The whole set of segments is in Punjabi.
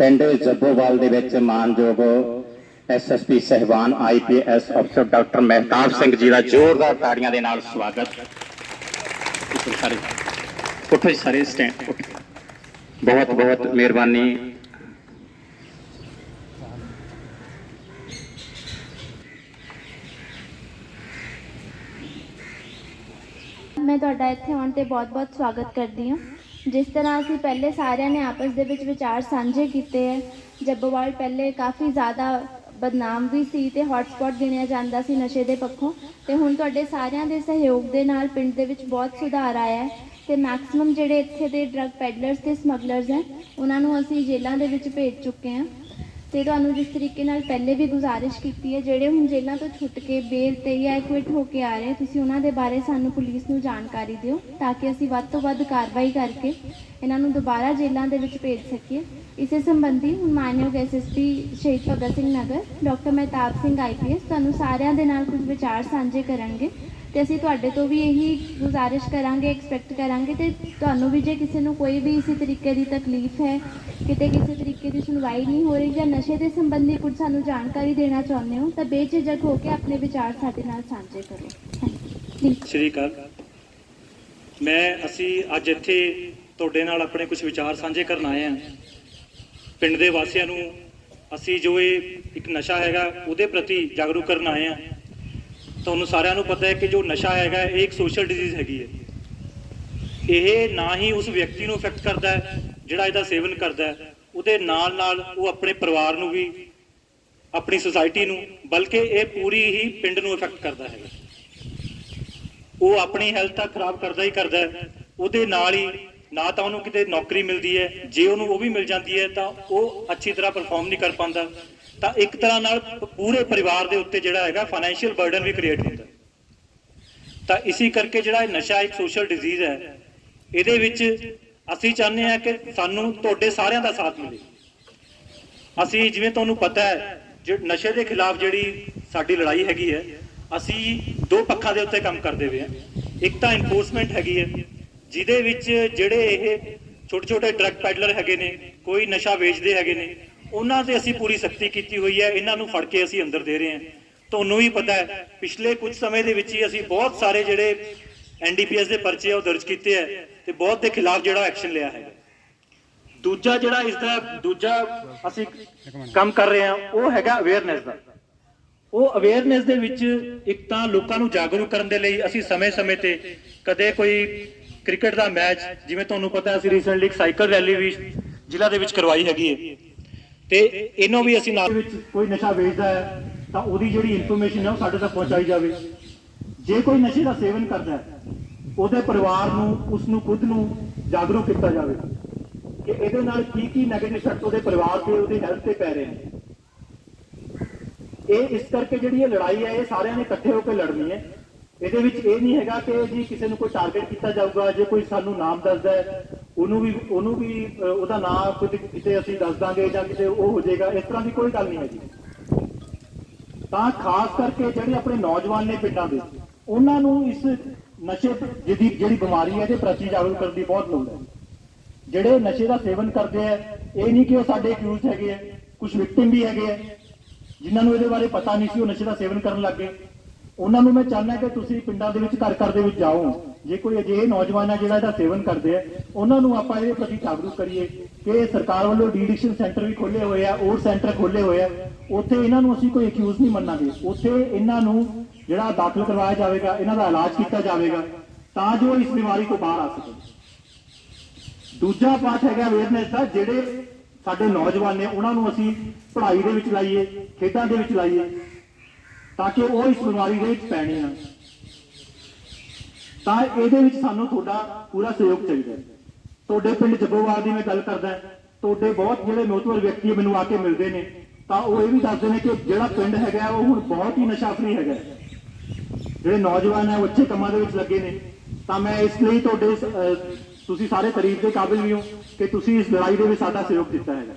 ਪਿੰਡ ਜੱਬੋਵਾਲ ਦੇ ਵਿੱਚ ਮਾਨਯੋਗ ਐਸਐਸਪੀ ਸਹਿਬਾਨ ਆਈਪੀਐਸ ਅਫਸਰ ਡਾਕਟਰ ਮਹਿਤਾਬ ਸਿੰਘ ਜੀ ਦਾ ਜ਼ੋਰਦਾਰ ਤਾੜੀਆਂ ਦੇ ਨਾਲ ਸਵਾਗਤ। ਸਾਰੇ ਉੱਠੋ ਸਾਰੇ ਸਟੈਂਡ ਉੱਠੋ ਬਹੁਤ ਬਹੁਤ ਮਿਹਰਬਾਨੀ। ਮੈਂ ਤੁਹਾਡਾ ਇੱਥੇ ਆਉਣ ਤੇ ਬਹੁਤ-ਬਹੁਤ ਸਵਾਗਤ ਕਰਦੀ ਹਾਂ। ਜਿਸ ਤਰ੍ਹਾਂ ਅਸੀਂ ਪਹਿਲੇ ਸਾਰਿਆਂ ਨੇ ਆਪਸ ਦੇ ਵਿੱਚ ਵਿਚਾਰ ਸਾਂਝੇ ਕੀਤੇ ਹੈ, ਜੱਬੋਵਾਲ ਪਹਿਲੇ ਕਾਫੀ ਜ਼ਿਆਦਾ ਬਦਨਾਮ ਵੀ ਸੀ ਤੇ ਹੌਟਸਪੌਟ ਗਿਣਿਆ ਜਾਂਦਾ ਸੀ ਨਸ਼ੇ ਦੇ ਪੱਖੋਂ, ਤੇ ਹੁਣ ਤੁਹਾਡੇ ਸਾਰਿਆਂ ਦੇ ਸਹਿਯੋਗ ਦੇ ਨਾਲ ਪਿੰਡ ਦੇ ਵਿੱਚ ਬਹੁਤ ਸੁਧਾਰ ਆਇਆ ਹੈ ਤੇ ਮੈਕਸਿਮਮ ਜਿਹੜੇ ਇੱਥੇ ਦੇ ਡਰੱਗ ਪੈਡਲਰਸ ਤੇ ਸਮਗਲਰਸ ਹੈ, ਉਹਨਾਂ ਨੂੰ ਅਸੀਂ ਜੇਲ੍ਹਾਂ ਦੇ ਵਿੱਚ ਭੇਜ ਚੁੱਕੇ ਹਾਂ। ਤੇ ਤੁਹਾਨੂੰ ਜਿਸ ਤਰੀਕੇ ਨਾਲ ਪਹਿਲੇ ਵੀ ਗੁਜ਼ਾਰਿਸ਼ ਕੀਤੀ ਹੈ, ਜਿਹੜੇ ਹੁਣ ਜੇਲ੍ਹਾਂ ਤੋਂ ਛੁੱਟ ਕੇ ਬੇਲ ਤੇ ਜਾਂ ਐਕਵਿਟ ਹੋ ਕੇ ਆ ਰਹੇ, ਤੁਸੀਂ ਉਹਨਾਂ ਦੇ ਬਾਰੇ ਸਾਨੂੰ ਪੁਲਿਸ ਨੂੰ ਜਾਣਕਾਰੀ ਦਿਓ ਤਾਂ ਕਿ ਅਸੀਂ ਵੱਧ ਤੋਂ ਵੱਧ ਕਾਰਵਾਈ ਕਰਕੇ ਇਹਨਾਂ ਨੂੰ ਦੁਬਾਰਾ ਜੇਲ੍ਹਾਂ ਦੇ ਵਿੱਚ ਭੇਜ ਸਕੀਏ। ਇਸੇ ਸੰਬੰਧੀ ਹੁਣ ਮਾਨਯੋਗ SSP Shaheed Bhagat Singh Nagar, doctor Mehtab Singh IPS ਤੁਹਾਨੂੰ ਸਾਰਿਆਂ ਦੇ ਨਾਲ ਕੁਝ ਵਿਚਾਰ ਸਾਂਝੇ ਕਰਨਗੇ। ਤੇ ਅਸੀਂ ਤੁਹਾਡੇ ਤੋਂ ਵੀ ਇਹੀ ਗੁਜ਼ਾਰਿਸ਼ ਕਰਾਂਗੇ ਐਕਸਪੈਕਟ ਕਰਾਂਗੇ ਤੇ ਤੁਹਾਨੂੰ ਵੀ ਜੇ ਕਿਸੇ ਨੂੰ ਕੋਈ ਵੀ ਇਸੇ ਤਰੀਕੇ ਦੀ ਤਕਲੀਫ ਹੈ, ਕਿਤੇ ਕਿਸੇ ਤਰੀਕੇ ਦੀ ਸੁਣਵਾਈ ਨਹੀਂ ਹੋ ਰਹੀ ਜਾਂ ਨਸ਼ੇ ਦੇ ਸੰਬੰਧੀ ਕੁਝ ਸਾਨੂੰ ਜਾਣਕਾਰੀ ਦੇਣਾ ਚਾਹੁੰਦੇ ਹੋ, ਤਾਂ ਬੇਝਿਜਕ ਹੋ ਕੇ ਆਪਣੇ ਵਿਚਾਰ ਸਾਡੇ ਨਾਲ ਸਾਂਝੇ ਕਰੋ। ਥੈਂਕ ਸ਼੍ਰੀ ਅਕਾਲ। ਮੈਂ, ਅਸੀਂ ਅੱਜ ਇੱਥੇ ਤੁਹਾਡੇ ਨਾਲ ਆਪਣੇ ਕੁਝ ਵਿਚਾਰ ਸਾਂਝੇ ਕਰਨ ਆਏ ਹਾਂ। ਪਿੰਡ ਦੇ ਵਾਸੀਆਂ ਨੂੰ ਅਸੀਂ ਜੋ ਇਹ ਇੱਕ ਨਸ਼ਾ ਹੈਗਾ, ਉਹਦੇ ਪ੍ਰਤੀ ਜਾਗਰੂਕ ਕਰਨ ਆਏ ਹਾਂ। ਤੁਹਾਨੂੰ ਸਾਰਿਆਂ ਨੂੰ ਪਤਾ ਹੈ ਕਿ ਜੋ ਨਸ਼ਾ ਹੈਗਾ ਇਹ ਇੱਕ ਸੋਸ਼ਲ ਡਿਜ਼ੀਜ਼ ਹੈਗੀ ਹੈ। ਇਹ ਨਾ ਹੀ ਉਸ ਵਿਅਕਤੀ ਨੂੰ ਇਫੈਕਟ ਕਰਦਾ ਹੈ, ਜਿਹੜਾ ਇਹਦਾ ਸੇਵਨ ਕਰਦਾ ਹੈ। ਉਹਦੇ ਨਾਲ ਨਾਲ ਉਹ ਆਪਣੇ ਪਰਿਵਾਰ ਨੂੰ ਵੀ, ਆਪਣੀ ਸੁਸਾਇਟੀ ਨੂੰ, ਬਲਕਿ ਇਹ ਪੂਰੀ ਹੀ ਪਿੰਡ ਨੂੰ ਇਫੈਕਟ ਕਰਦਾ ਹੈਗਾ। ਉਹ ਆਪਣੀ ਹੈਲਥ ਤਾਂ ਖਰਾਬ ਕਰਦਾ ਹੀ ਕਰਦਾ ਹੈ। ਉਹਦੇ ਨਾਲ ਹੀ ਨਾ ਤਾਂ ਉਹਨੂੰ ਕਿਤੇ ਨੌਕਰੀ ਮਿਲਦੀ ਹੈ, ਜੇ ਉਹਨੂੰ ਉਹ ਵੀ ਮਿਲ ਜਾਂਦੀ ਹੈ, ਤਾਂ ਉਹ ਅੱਛੀ ਤਰ੍ਹਾਂ ਪਰਫਾਰਮ ਨਹੀਂ ਕਰ ਪਾਉਂਦਾ। ਤਾਂ ਇੱਕ ਤਰ੍ਹਾਂ ਨਾਲ ਪੂਰੇ ਪਰਿਵਾਰ ਦੇ ਉੱਤੇ ਜਿਹੜਾ ਹੈਗਾ ਫਾਈਨੈਂਸ਼ੀਅਲ ਬਰਡਨ ਵੀ ਕ੍ਰੀਏਟ ਹੁੰਦਾ। ਤਾਂ ਇਸੇ ਕਰਕੇ ਜਿਹੜਾ ਇਹ ਨਸ਼ਾ ਇੱਕ ਸੋਸ਼ਲ ਡਿਜ਼ੀਜ਼ ਹੈ, ਇਹਦੇ ਵਿੱਚ ਅਸੀਂ ਚਾਹੁੰਦੇ ਹਾਂ ਕਿ ਸਾਨੂੰ ਤੁਹਾਡੇ ਸਾਰਿਆਂ ਦਾ ਸਾਥ ਮਿਲੇ। ਅਸੀਂ ਜਿਵੇਂ ਤੁਹਾਨੂੰ ਪਤਾ ਹੈ, ਜੇ ਨਸ਼ੇ ਦੇ ਖਿਲਾਫ ਜਿਹੜੀ ਸਾਡੀ ਲੜਾਈ ਹੈਗੀ ਹੈ, ਅਸੀਂ ਦੋ ਪੱਖਾਂ ਦੇ ਉੱਤੇ ਕੰਮ ਕਰਦੇ ਹੋਏ ਹਾਂ। ਇੱਕ ਤਾਂ ਇਨਫੋਰਸਮੈਂਟ ਹੈਗੀ ਹੈ, ਜਿਹਦੇ ਵਿੱਚ ਜਿਹੜੇ ਇਹ ਛੋਟੇ ਛੋਟੇ ਡਰੱਗ ਪੈਡਲਰ ਹੈਗੇ ਨੇ, ਕੋਈ ਨਸ਼ਾ ਵੇਚਦੇ ਹੈਗੇ ਨੇ ਉਹਨਾਂ ਤੇ ਅਸੀਂ ਪੂਰੀ ਸਖਤੀ ਕੀਤੀ ਹੋਈ ਹੈ, ਇਹਨਾਂ ਨੂੰ ਫੜ ਕੇ ਅਸੀਂ ਅੰਦਰ ਦੇ ਰਹੇ ਹਾਂ। ਤੁਹਾਨੂੰ ਵੀ ਪਤਾ ਹੈ, ਪਿਛਲੇ ਕੁਝ ਸਮੇਂ ਦੇ ਵਿੱਚ ਹੀ ਅਸੀਂ ਬਹੁਤ ਸਾਰੇ ਜਿਹੜੇ ਐਨਡੀਪੀਐਸ ਦੇ ਪਰਚੇ ਆ, ਉਹ ਦਰਜ ਕੀਤੇ ਹੈ ਤੇ ਬਹੁਤ ਦੇ ਖਿਲਾਫ ਜਿਹੜਾ ਐਕਸ਼ਨ ਲਿਆ ਹੈ ਦੂਜਾ ਜਿਹੜਾ ਇਸ ਦਾ, ਦੂਜਾ ਅਸੀਂ ਕੰਮ ਕਰ ਰਹੇ ਹਾਂ, ਉਹ ਹੈਗਾ ਅਵੇਅਰਨੈਸ ਦਾ। ਉਹ ਅਵੇਅਰਨੈਸ ਦੇ ਵਿੱਚ ਇੱਕ ਤਾਂ ਲੋਕਾਂ ਨੂੰ ਜਾਗਰੂਕ ਕਰਨ ਦੇ ਲਈ ਅਸੀਂ ਸਮੇਂ-ਸਮੇਂ ਤੇ ਕਦੇ ਕੋਈ ਕ੍ਰਿਕਟ ਦਾ ਮੈਚ, ਜਿਵੇਂ ਤੁਹਾਨੂੰ ਪਤਾ ਅਸੀਂ ਰੀਸੈਂਟਲੀ ਇੱਕ ਸਾਈਕਲ ਰੈਲੀ ਵੀ ਜ਼ਿਲ੍ਹਾ ਦੇ ਵਿੱਚ ਕਰਵਾਈ ਹੈਗੀ ਹੈ। ਤੇ ਇਹਨੂੰ ਵੀ ਅਸੀਂ ਨਾਲ ਵਿੱਚ ਕੋਈ ਨਸ਼ਾ ਵੇਚਦਾ ਹੈ, ਤਾਂ ਉਹਦੀ ਜਿਹੜੀ ਇਨਫੋਰਮੇਸ਼ਨ ਹੈ ਉਹ ਸਾਡੇ ਤੱਕ ਪਹੁੰਚਾਈ ਜਾਵੇ। ਜੇ ਕੋਈ ਨਸ਼ੇ ਦਾ ਸੇਵਨ ਕਰਦਾ ਹੈ, ਉਹਦੇ ਪਰਿਵਾਰ ਨੂੰ, ਉਸ ਨੂੰ, ਖੁਦ ਨੂੰ ਜਾਗਰੂਕ ਕੀਤਾ ਜਾਵੇ। ਕਿ ਇਹਦੇ ਨਾਲ ਕੀ ਕੀ ਨੈਗੇਟਿਵ ਇਫੈਕਟ ਉਹਦੇ ਪਰਿਵਾਰ ਤੇ, ਉਹਦੀ ਹੈਲਥ ਤੇ ਪੈ ਰਹੇ ਨੇ। ਇਹ ਇਸ ਕਰਕੇ ਜਿਹੜੀ ਇਹ ਲੜਾਈ ਹੈ, ਇਹ ਸਾਰਿਆਂ ਨੇ ਇਕੱਠੇ ਹੋ ਕੇ ਲੜਨੀ ਹੈ। ਇਹਦੇ ਵਿੱਚ ਇਹ ਨਹੀਂ ਹੈਗਾ ਕਿ ਜੀ ਕਿਸੇ ਨੂੰ ਕੋਈ ਟਾਰਗੇਟ ਕੀਤਾ ਜਾਊਗਾ, ਜੇ ਕੋਈ ਸਾਨੂੰ ਨਾਮ ਦੱਸਦਾ ਹੈ ਉਹਨੂੰ ਵੀ ਉਹਨੂੰ ਵੀ ਅਹ, ਉਹਦਾ ਨਾਮ ਕੁਝ ਕਿਤੇ ਅਸੀਂ ਦੱਸ ਦਾਂਗੇ ਜਾਂ ਕਿਤੇ ਉਹ ਹੋ ਜਾਏਗਾ ਇਸ ਤਰ੍ਹਾਂ ਦੀ ਕੋਈ ਗੱਲ ਨਹੀਂ ਹੈਗੀ। ਤਾਂ ਖਾਸ ਕਰਕੇ ਜਿਹੜੇ ਆਪਣੇ ਨੌਜਵਾਨ ਨੇ ਪਿੰਡਾਂ ਦੇ ਉਹਨਾਂ ਨੂੰ ਇਸ ਨਸ਼ੇ ਜਿਹਦੀ ਜਿਹੜੀ ਬਿਮਾਰੀ ਹੈ ਇਹਦੇ ਪ੍ਰਤੀ ਜਾਗਰੂਕ ਕਰਨ ਦੀ ਬਹੁਤ ਲੋੜ ਹੈ। ਜਿਹੜੇ ਨਸ਼ੇ ਦਾ ਸੇਵਨ ਕਰਦੇ ਆ ਇਹ ਨਹੀਂ ਕਿ ਉਹ ਸਾਡੇ ਅਕਿਊਜ਼ ਹੈਗੇ ਆ ਕੁਝ ਵਿਕਟਿਮ ਵੀ ਹੈਗੇ ਆ ਜਿਨ੍ਹਾਂ ਨੂੰ ਇਹਦੇ ਬਾਰੇ ਪਤਾ ਨਹੀਂ ਸੀ ਉਹ ਨਸ਼ੇ ਦਾ ਸੇਵਨ ਕਰਨ ਲੱਗ ਗਏ। ਉਹਨਾਂ ਨੂੰ ਮੈਂ ਚਾਹੁੰਦਾ ਕਿ ਤੁਸੀਂ ਪਿੰਡਾਂ ਦੇ ਵਿੱਚ ਘਰ ਘਰ ਦੇ ਵਿੱਚ ਜਾਓ। ਜੇ ਕੋਈ ਅਜਿਹੇ ਨੌਜਵਾਨ ਹੈ ਜਿਹੜਾ ਇਹਦਾ ਸੇਵਨ ਕਰਦੇ ਆ, ਉਹਨਾਂ ਨੂੰ ਆਪਾਂ ਇਹਦੇ ਪ੍ਰਤੀ ਜਾਗਰੂਕ ਕਰੀਏ ਕਿ ਸਰਕਾਰ ਵੱਲੋਂ ਡੀਡਿਕਸ਼ਨ ਸੈਂਟਰ ਵੀ ਖੋਲੇ ਹੋਏ ਆ ਔਰ ਸੈਂਟਰ ਖੋਲੇ ਹੋਏ ਆ। ਉੱਥੇ ਇਹਨਾਂ ਨੂੰ ਅਸੀਂ ਕੋਈ ਅਕਿਊਜ਼ ਨਹੀਂ ਮੰਨਾਂਗੇ। ਉੱਥੇ ਇਹਨਾਂ ਨੂੰ ਜਿਹੜਾ ਦਾਖਲ ਕਰਵਾਇਆ ਜਾਵੇਗਾ, ਇਹਨਾਂ ਦਾ ਇਲਾਜ ਕੀਤਾ ਜਾਵੇਗਾ, ਤਾਂ ਜੋ ਇਸ ਬਿਮਾਰੀ ਤੋਂ ਬਾਹਰ ਆ ਸਕਣ ਦੂਜਾ ਪਾਠ ਹੈਗਾ ਅਵੇਅਰਨੈਸ ਦਾ, ਜਿਹੜੇ ਸਾਡੇ ਨੌਜਵਾਨ ਨੇ, ਉਹਨਾਂ ਨੂੰ ਅਸੀਂ ਪੜ੍ਹਾਈ ਦੇ ਵਿੱਚ ਲਾਈਏ, ਖੇਡਾਂ ਦੇ ਵਿੱਚ ਲਾਈਏ। ਤਾਂ ਕਿ ਉਹ ਇਸ ਬਿਮਾਰੀ ਦੇ ਵਿੱਚ ਪੈਣੇ ਨਾ ਤਾਂ ਇਹਦੇ ਵਿੱਚ ਸਾਨੂੰ ਤੁਹਾਡਾ ਪੂਰਾ ਸਹਿਯੋਗ ਚਾਹੀਦਾ ਹੈ। ਤੁਹਾਡੇ ਪਿੰਡ ਜੱਬੋਵਾਲ ਦੀ ਮੈਂ ਗੱਲ ਕਰਦਾ ਤੁਹਾਡੇ ਬਹੁਤ ਜਿਹੜੇ ਨੌਜਵਾਨ ਵਿਅਕਤੀ ਮੈਨੂੰ ਆ ਕੇ ਮਿਲਦੇ ਨੇ। ਤਾਂ ਉਹ ਇਹ ਵੀ ਦੱਸਦੇ ਨੇ ਕਿ ਜਿਹੜਾ ਪਿੰਡ ਹੈਗਾ, ਉਹ ਹੁਣ ਬਹੁਤ ਹੀ ਨਸ਼ਾ ਫਰੀ ਹੈਗਾ ਜਿਹੜੇ ਨੌਜਵਾਨ ਹੈ ਉਹ ਅੱਛੇ ਕੰਮਾਂ ਦੇ ਵਿੱਚ ਲੱਗੇ ਨੇ। ਤਾਂ ਮੈਂ ਇਸ ਲਈ ਤੁਹਾਡੇ ਤੁਸੀਂ ਸਾਰੇ ਤਾਰੀਫ ਦੇ ਕਾਬਿਲ ਵੀ ਹੋ ਕਿ ਤੁਸੀਂ ਇਸ ਲੜਾਈ ਦੇ ਵਿੱਚ ਸਾਡਾ ਸਹਿਯੋਗ ਦਿੱਤਾ ਹੈਗਾ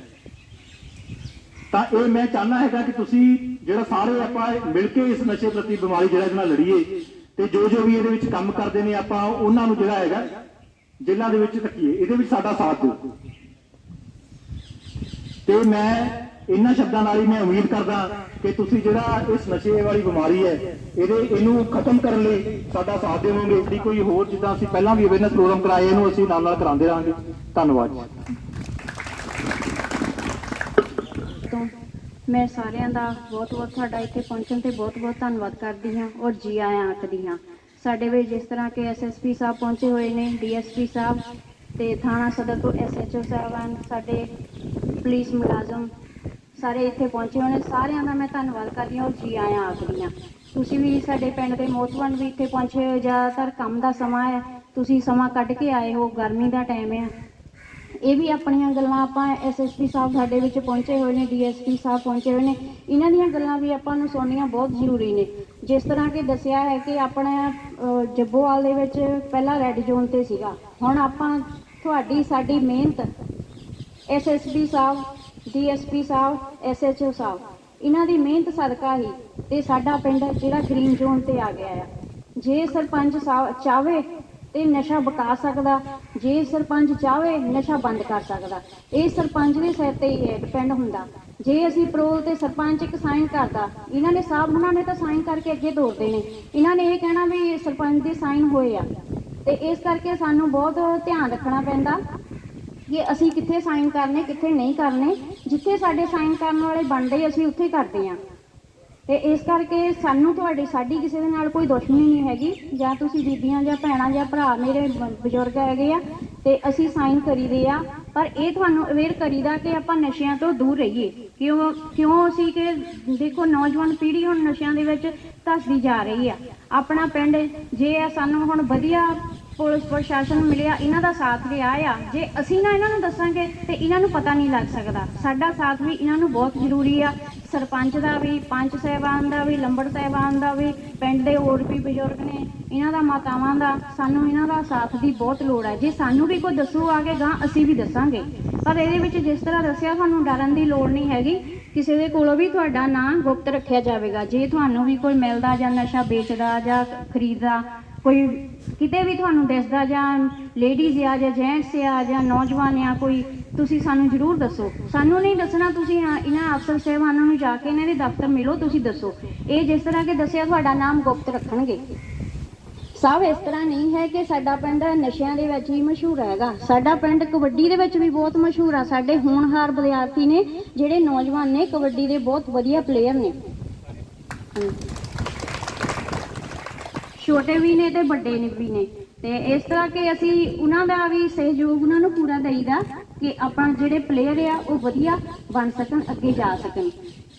ਤਾਂ ਇਹ ਮੈਂ ਚਾਹਨਾ ਹੈਗਾ ਕਿ ਤੁਸੀਂ ਜਿਹੜਾ ਸਾਰੇ ਆਪਾਂ ਮਿਲ ਕੇ ਇਸ ਨਸ਼ੇ ਪ੍ਰਤੀ ਬਿਮਾਰੀ ਜਿਹੜਾ ਇਹਦੇ ਨਾਲ ਲੜੀਏ ਤੇ ਜੋ ਜੋ ਵੀ ਇਹਦੇ ਵਿੱਚ ਕੰਮ ਕਰਦੇ ਨੇ ਆਪਾਂ ਉਹਨਾਂ ਨੂੰ ਜਿਹੜਾ ਹੈਗਾ ਜੇਲ੍ਹਾਂ ਦੇ ਵਿੱਚ ਰੱਖੀਏ, ਇਹਦੇ ਵਿੱਚ ਸਾਡਾ ਸਾਥ ਦਿਓ। ਤੇ ਮੈਂ ਇਹਨਾਂ ਸ਼ਬਦਾਂ ਨਾਲ ਹੀ ਮੈਂ ਉਮੀਦ ਕਰਦਾ ਕਿ ਤੁਸੀਂ ਜਿਹੜਾ ਇਸ ਨਸ਼ੇ ਵਾਲੀ ਬਿਮਾਰੀ ਹੈ, ਇਹਦੇ, ਇਹਨੂੰ ਖਤਮ ਕਰਨ ਲਈ ਸਾਡਾ ਸਾਥ ਦੇਵੋਗੇ। ਜਿਹੜੀ ਕੋਈ ਹੋਰ ਜਿੱਦਾਂ ਅਸੀਂ ਪਹਿਲਾਂ ਵੀ ਅਵੇਅਰਨੈਸ ਪ੍ਰੋਗਰਾਮ ਕਰਾਏ, ਇਹਨੂੰ ਅਸੀਂ ਨਾਲ ਨਾਲ ਕਰਾਉਂਦੇ ਰਹਾਂਗੇ। ਧੰਨਵਾਦ ਜੀ ਤੋਂ। ਮੈਂ ਸਾਰਿਆਂ ਦਾ ਬਹੁਤ-ਬਹੁਤ ਤੁਹਾਡਾ ਇੱਥੇ ਪਹੁੰਚਣ ਤੇ ਬਹੁਤ-ਬਹੁਤ ਧੰਨਵਾਦ ਕਰਦੀ ਹਾਂ ਔਰ ਜੀ ਆਇਆਂ ਆਖਦੀ ਹਾਂ। ਸਾਡੇ ਵਿੱਚ ਜਿਸ ਤਰ੍ਹਾਂ ਕਿ ਐਸਐਸਪੀ ਸਾਹਿਬ ਪਹੁੰਚੇ ਹੋਏ ਨੇ ਡੀਐਸਪੀ ਸਾਹਿਬ ਤੇ ਥਾਣਾ ਸਦਰ ਤੋਂ ਐਸਐਚਓ ਸਾਹਿਬਾਨ, ਸਾਡੇ ਪੁਲਿਸ ਮੁਲਾਜ਼ਮ ਸਾਰੇ ਇੱਥੇ ਪਹੁੰਚੇ ਹੋਏ ਨੇ। ਸਾਰਿਆਂ ਦਾ ਮੈਂ ਧੰਨਵਾਦ ਕਰਦੀ ਹਾਂ ਔਰ ਜੀ ਆਇਆਂ ਆਖਦੀ ਹਾਂ। ਤੁਸੀਂ ਵੀ ਸਾਡੇ ਪਿੰਡ ਦੇ ਮੋਤਵੰਡ ਵੀ ਇੱਥੇ ਪਹੁੰਚੇ ਹੋ ਜ਼ਿਆਦਾਤਰ ਕੰਮ ਦਾ ਸਮਾਂ ਹੈ। ਤੁਸੀਂ ਸਮਾਂ ਕੱਢ ਕੇ ਆਏ ਹੋ, ਗਰਮੀ ਦਾ ਟਾਈਮ ਹੈ। ਇਹ ਵੀ ਆਪਣੀਆਂ ਗੱਲਾਂ ਆਪਾਂ ਐਸਐਸਪੀ ਸਾਹਿਬ ਸਾਡੇ ਵਿੱਚ ਪਹੁੰਚੇ ਹੋਏ ਨੇ ਡੀਐਸਪੀ ਸਾਹਿਬ ਪਹੁੰਚੇ ਹੋਏ ਨੇ। ਇਹਨਾਂ ਦੀਆਂ ਗੱਲਾਂ ਵੀ ਆਪਾਂ ਨੂੰ ਸੁਣਨੀਆਂ ਬਹੁਤ ਜ਼ਰੂਰੀ ਨੇ। ਜਿਸ ਤਰ੍ਹਾਂ ਕਿ ਦੱਸਿਆ ਹੈ ਕਿ ਆਪਣਾ ਜੱਬੋਵਾਲ ਦੇ ਵਿੱਚ ਪਹਿਲਾਂ ਰੈੱਡ ਜ਼ੋਨ ਤੇ ਸੀਗਾ। ਹੁਣ ਆਪਾਂ ਤੁਹਾਡੀ ਸਾਡੀ ਮਿਹਨਤ ਐਸਐਸਪੀ ਸਾਹਿਬ ਡੀਐਸਪੀ ਸਾਹਿਬ ਐਸਐਚਓ ਸਾਹਿਬ, ਇਹਨਾਂ ਦੀ ਮਿਹਨਤ ਸਦਕਾ ਹੀ ਤੇ ਸਾਡਾ ਪਿੰਡ ਜਿਹੜਾ ਗ੍ਰੀਨ ਜ਼ੋਨ ਤੇ ਆ ਗਿਆ ਆ। ਜੇ ਸਰਪੰਚ ਸਾਹਿਬ ਚਾਵੇ ਤੇ ਨਸ਼ਾ ਬਕਾ ਸਕਦਾ। ਜੇ ਸਰਪੰਚ ਚਾਹਵੇ, ਨਸ਼ਾ ਬੰਦ ਕਰ ਸਕਦਾ। ਇਹ ਸਰਪੰਚ ਦੇ ਸਿਰ ਤੇ ਹੀ ਹੈ ਡਿਪੈਂਡ ਹੁੰਦਾ। ਜੇ ਅਸੀਂ ਪ੍ਰੋ ਤੇ ਸਰਪੰਚ ਇੱਕ ਸਾਈਨ ਕਰਦਾ, ਇਹਨਾਂ ਨੇ ਸਾਹਿਬ ਉਹਨਾਂ ਨੇ ਤਾਂ ਸਾਈਨ ਕਰਕੇ ਅੱਗੇ ਤੋਰਦੇ ਨੇ। ਇਹਨਾਂ ਨੇ ਇਹ ਕਹਿਣਾ ਵੀ ਸਰਪੰਚ ਦੇ ਸਾਈਨ ਹੋਏ ਆ। ਤੇ ਇਸ ਕਰਕੇ ਸਾਨੂੰ ਬਹੁਤ ਧਿਆਨ ਰੱਖਣਾ ਪੈਂਦਾ ਕਿ ਅਸੀਂ ਕਿੱਥੇ ਸਾਈਨ ਕਰਨੇ, ਕਿੱਥੇ ਨਹੀਂ ਕਰਨੇ। ਜਿੱਥੇ ਸਾਡੇ ਸਾਈਨ ਕਰਨ ਵਾਲੇ ਬਣਦੇ, ਅਸੀਂ ਉੱਥੇ ਕਰਦੇ ਹਾਂ। ਤੇ ਇਸ ਕਰਕੇ ਸਾਨੂੰ ਤੁਹਾਡੀ ਸਾਡੀ ਕਿਸੇ ਦੇ ਨਾਲ ਕੋਈ ਦੁਸ਼ਮਣੀ ਨਹੀਂ ਹੈਗੀ। ਜਾਂ ਤੁਸੀਂ ਬੀਬੀਆਂ ਜਾਂ ਭੈਣਾਂ ਜਾਂ ਭਰਾ ਮੇਰੇ ਬ- ਬਜ਼ੁਰਗ ਹੈਗੇ ਆ, ਤੇ ਅਸੀਂ ਸਾਈਨ ਕਰੀਦੇ ਆ। ਪਰ ਇਹ ਤੁਹਾਨੂੰ ਅਵੇਅਰ ਕਰੀਦਾ ਕਿ ਆਪਾਂ ਨਸ਼ਿਆਂ ਤੋਂ ਦੂਰ ਰਹੀਏ। ਕਿਉਂ ਕਿਉਂ ਅਸੀਂ ਕਿ ਦੇਖੋ ਨੌਜਵਾਨ ਪੀੜ੍ਹੀ ਹੁਣ ਨਸ਼ਿਆਂ ਦੇ ਵਿੱਚ ਧੱਸਦੀ ਜਾ ਰਹੀ ਆ। ਆਪਣਾ ਪਿੰਡ ਜੇ ਆ, ਸਾਨੂੰ ਹੁਣ ਵਧੀਆ ਪੁਲਿਸ ਪ੍ਰਸ਼ਾਸਨ ਮਿਲਿਆ, ਇਹਨਾਂ ਦਾ ਸਾਥ ਰਿਹਾ ਆ ਜੇ ਅਸੀਂ ਨਾ ਇਹਨਾਂ ਨੂੰ ਦੱਸਾਂਗੇ, ਤੇ ਇਹਨਾਂ ਨੂੰ ਪਤਾ ਨਹੀਂ ਲੱਗ ਸਕਦਾ। ਸਾਡਾ ਸਾਥ ਵੀ ਇਹਨਾਂ ਨੂੰ ਬਹੁਤ ਜ਼ਰੂਰੀ ਆ। ਸਰਪੰਚ ਦਾ ਵੀ, ਪੰਚ ਸਹਿਬਾਨ ਦਾ ਵੀ, ਲੰਬੜ ਸਹਿਬਾਨ ਦਾ ਵੀ, ਪਿੰਡ ਦੇ ਹੋਰ ਵੀ ਬਜ਼ੁਰਗ ਨੇ, ਇਹਨਾਂ ਦਾ ਮਾਤਾਵਾਂ ਦਾ, ਸਾਨੂੰ ਇਹਨਾਂ ਦਾ ਸਾਥ ਦੀ ਬਹੁਤ ਲੋੜ ਹੈ ਜੇ ਸਾਨੂੰ ਵੀ ਕੋਈ ਦੱਸੂ ਆ ਕੇ ਗਾਂ ਅਸੀਂ ਵੀ ਦੱਸਾਂਗੇ। ਪਰ ਇਹਦੇ ਵਿੱਚ ਜਿਸ ਤਰ੍ਹਾਂ ਦੱਸਿਆ ਤੁਹਾਨੂੰ ਡਰਨ ਦੀ ਲੋੜ ਨਹੀਂ ਹੈਗੀ। ਕਿਸੇ ਦੇ ਕੋਲੋਂ ਵੀ ਤੁਹਾਡਾ ਨਾਂ ਗੁਪਤ ਰੱਖਿਆ ਜਾਵੇਗਾ। ਜੇ ਤੁਹਾਨੂੰ ਵੀ ਕੋਈ ਮਿਲਦਾ ਜਾਂ ਨਸ਼ਾ ਵੇਚਦਾ ਜਾਂ ਖਰੀਦਦਾ, ਕੋਈ ਕਿਤੇ ਵੀ ਤੁਹਾਨੂੰ ਦਿਸਦਾ ਜਾਂ ਲੇਡੀਜ਼ ਆ ਜਾਂ ਜੈਂਟਸ ਆ ਜਾਂ ਨੌਜਵਾਨ ਆ, ਕੋਈ, ਤੁਸੀਂ ਸਾਨੂੰ ਜ਼ਰੂਰ ਦੱਸੋ। ਸਾਨੂੰ ਨਹੀਂ ਦੱਸਣਾ ਤੁਸੀਂ ਇਹਨਾਂ ਅਫਸਰ ਸਹਿਬਾਨਾਂ ਨੂੰ ਜਾ ਕੇ ਇਹਨਾਂ ਦੇ ਦਫ਼ਤਰ ਮਿਲੋ, ਤੁਸੀਂ ਦੱਸੋ। ਇਹ ਜਿਸ ਤਰ੍ਹਾਂ ਕਿ ਦੱਸਿਆ ਤੁਹਾਡਾ ਨਾਮ ਗੁਪਤ ਰੱਖਣਗੇ। ਸਭ ਇਸ ਤਰ੍ਹਾਂ ਨਹੀਂ ਹੈ ਕਿ ਸਾਡਾ ਪਿੰਡ ਨਸ਼ਿਆਂ ਦੇ ਵਿੱਚ ਹੀ ਮਸ਼ਹੂਰ ਹੈਗਾ। ਸਾਡਾ ਪਿੰਡ ਕਬੱਡੀ ਦੇ ਵਿੱਚ ਵੀ ਬਹੁਤ ਮਸ਼ਹੂਰ ਆ। ਸਾਡੇ ਹੋਣਹਾਰ ਵਿਦਿਆਰਥੀ ਨੇ, ਜਿਹੜੇ ਨੌਜਵਾਨ ਨੇ, ਕਬੱਡੀ ਦੇ ਬਹੁਤ ਵਧੀਆ ਪਲੇਅਰ ਨੇ। ਛੋਟੇ ਵੀ ਨੇ ਤੇ ਵੱਡੇ ਨੇ ਵੀ ਨੇ। ਤੇ ਇਸ ਤਰ੍ਹਾਂ ਕਿ ਅਸੀਂ ਉਹਨਾਂ ਦਾ ਵੀ ਸਹਿਯੋਗ ਉਹਨਾਂ ਨੂੰ ਪੂਰਾ ਦੇਈਦਾ ਕਿ ਆਪਾਂ ਜਿਹੜੇ ਪਲੇਅਰ ਆ, ਉਹ ਵਧੀਆ ਬਣ ਸਕਣ, ਅੱਗੇ ਜਾ ਸਕਣ।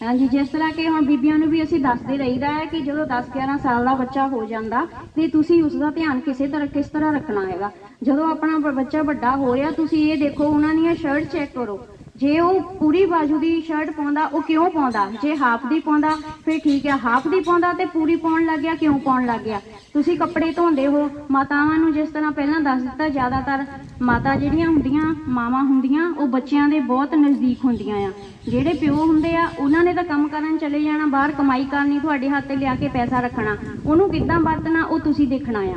ਹਾਂਜੀ, ਜਿਸ ਤਰ੍ਹਾਂ ਕਿ ਹੁਣ ਬੀਬੀਆਂ ਨੂੰ ਵੀ ਅਸੀਂ ਦੱਸਦੇ ਰਹੀਦਾ ਹੈ ਕਿ ਜਦੋਂ 10 11 ਸਾਲ ਦਾ ਬੱਚਾ ਹੋ ਜਾਂਦਾ, ਤੇ ਤੁਸੀਂ ਉਸ ਦਾ ਧਿਆਨ ਕਿਸੇ ਤਰ੍ਹਾਂ, ਕਿਸ ਤਰ੍ਹਾਂ ਰੱਖਣਾ ਹੈਗਾ? ਜਦੋਂ ਆਪਣਾ ਬੱਚਾ ਵੱਡਾ ਹੋ ਰਿਹਾ ਤੁਸੀਂ ਇਹ ਦੇਖੋ, ਉਹਨਾਂ ਦੀਆਂ ਸ਼ਰਟ ਚੈੱਕ ਕਰੋ। ਜੇ ਉਹ ਪੂਰੀ ਬਾਜੂ ਦੀ ਸ਼ਰਟ ਪਾਉਂਦਾ, ਉਹ ਕਿਉਂ ਪਾਉਂਦਾ? ਜੇ ਹਾਫ ਦੀ ਪਾਉਂਦਾ, ਫਿਰ ਠੀਕ ਹੈ ਹਾਫ ਦੀ ਪਾਉਂਦਾ ਤੇ ਪੂਰੀ ਪਾਉਣ ਲੱਗ ਗਿਆ, ਕਿਉਂ ਪਾਉਣ ਲੱਗ ਗਿਆ? ਤੁਸੀਂ ਕੱਪੜੇ ਧੋਂਦੇ ਹੋ, ਮਾਤਾਵਾਂ ਨੂੰ ਜਿਸ ਤਰ੍ਹਾਂ ਪਹਿਲਾਂ ਦੱਸ ਦਿੱਤਾ, ਜ਼ਿਆਦਾਤਰ ਮਾਤਾ ਜਿਹੜੀਆਂ ਹੁੰਦੀਆਂ, ਮਾਵਾਂ ਹੁੰਦੀਆਂ, ਉਹ ਬੱਚਿਆਂ ਦੇ ਬਹੁਤ ਨਜ਼ਦੀਕ ਹੁੰਦੀਆਂ ਆ। ਜਿਹੜੇ ਪਿਓ ਹੁੰਦੇ ਆ, ਉਹਨਾਂ ਨੇ ਤਾਂ ਕੰਮ ਕਰਨ ਚਲੇ ਜਾਣਾ, ਬਾਹਰ ਕਮਾਈ ਕਰਨੀ, ਤੁਹਾਡੇ ਹੱਥ ਤੇ ਲਿਆ ਕੇ ਪੈਸਾ ਰੱਖਣਾ। ਉਹਨੂੰ ਕਿੱਦਾਂ ਵਰਤਣਾ, ਉਹ ਤੁਸੀਂ ਦੇਖਣਾ ਆ।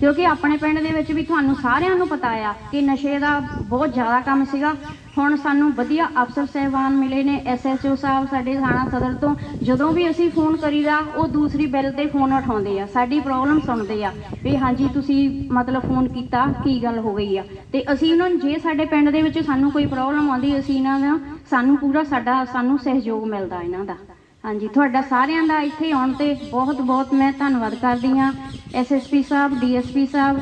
ਕਿਉਂਕਿ ਆਪਣੇ ਪਿੰਡ ਦੇ ਵਿੱਚ ਵੀ ਤੁਹਾਨੂੰ ਸਾਰਿਆਂ ਨੂੰ ਪਤਾ ਆ ਕਿ ਨਸ਼ੇ ਦਾ ਬਹੁਤ ਜ਼ਿਆਦਾ ਕੰਮ ਸੀਗਾ। ਹੁਣ ਸਾਨੂੰ ਵਧੀਆ ਅਫਸਰ ਸਹਿਬਾਨ ਮਿਲੇ ਨੇ ਐਸਐਚਓ ਸਾਹਿਬ ਸਾਡੇ ਥਾਣਾ ਸਦਰ ਤੋਂ। ਜਦੋਂ ਵੀ ਅਸੀਂ ਫੋਨ ਕਰੀਦਾ, ਉਹ ਦੂਸਰੀ ਬੈਲ ਤੇ ਫੋਨ ਉਠਾਉਂਦੇ ਆ। ਸਾਡੀ ਪ੍ਰੋਬਲਮ ਸੁਣਦੇ ਆ ਵੀ ਹਾਂਜੀ, ਤੁਸੀਂ ਮਤਲਬ ਫੋਨ ਕੀਤਾ, ਕੀ ਗੱਲ ਹੋ ਗਈ ਆ? ਤੇ ਅਸੀਂ ਉਹਨਾਂ ਨੂੰ, ਜੇ ਸਾਡੇ ਪਿੰਡ ਦੇ ਵਿੱਚ ਸਾਨੂੰ ਕੋਈ ਪ੍ਰੋਬਲਮ ਆਉਂਦੀ, ਅਸੀਂ ਇਹਨਾਂ ਦਾ, ਸਾਨੂੰ ਪੂਰਾ ਸਾਡਾ, ਸਾਨੂੰ ਸਹਿਯੋਗ ਮਿਲਦਾ ਇਹਨਾਂ ਦਾ। ਹਾਂਜੀ, ਤੁਹਾਡਾ ਸਾਰਿਆਂ ਦਾ ਇੱਥੇ ਆਉਣ ਤੇ ਬਹੁਤ ਬਹੁਤ ਮੈਂ ਧੰਨਵਾਦ ਕਰਦੀ ਹਾਂ। ਐਸਐਸਪੀ ਸਾਹਿਬ ਡੀਐਸਪੀ ਸਾਹਿਬ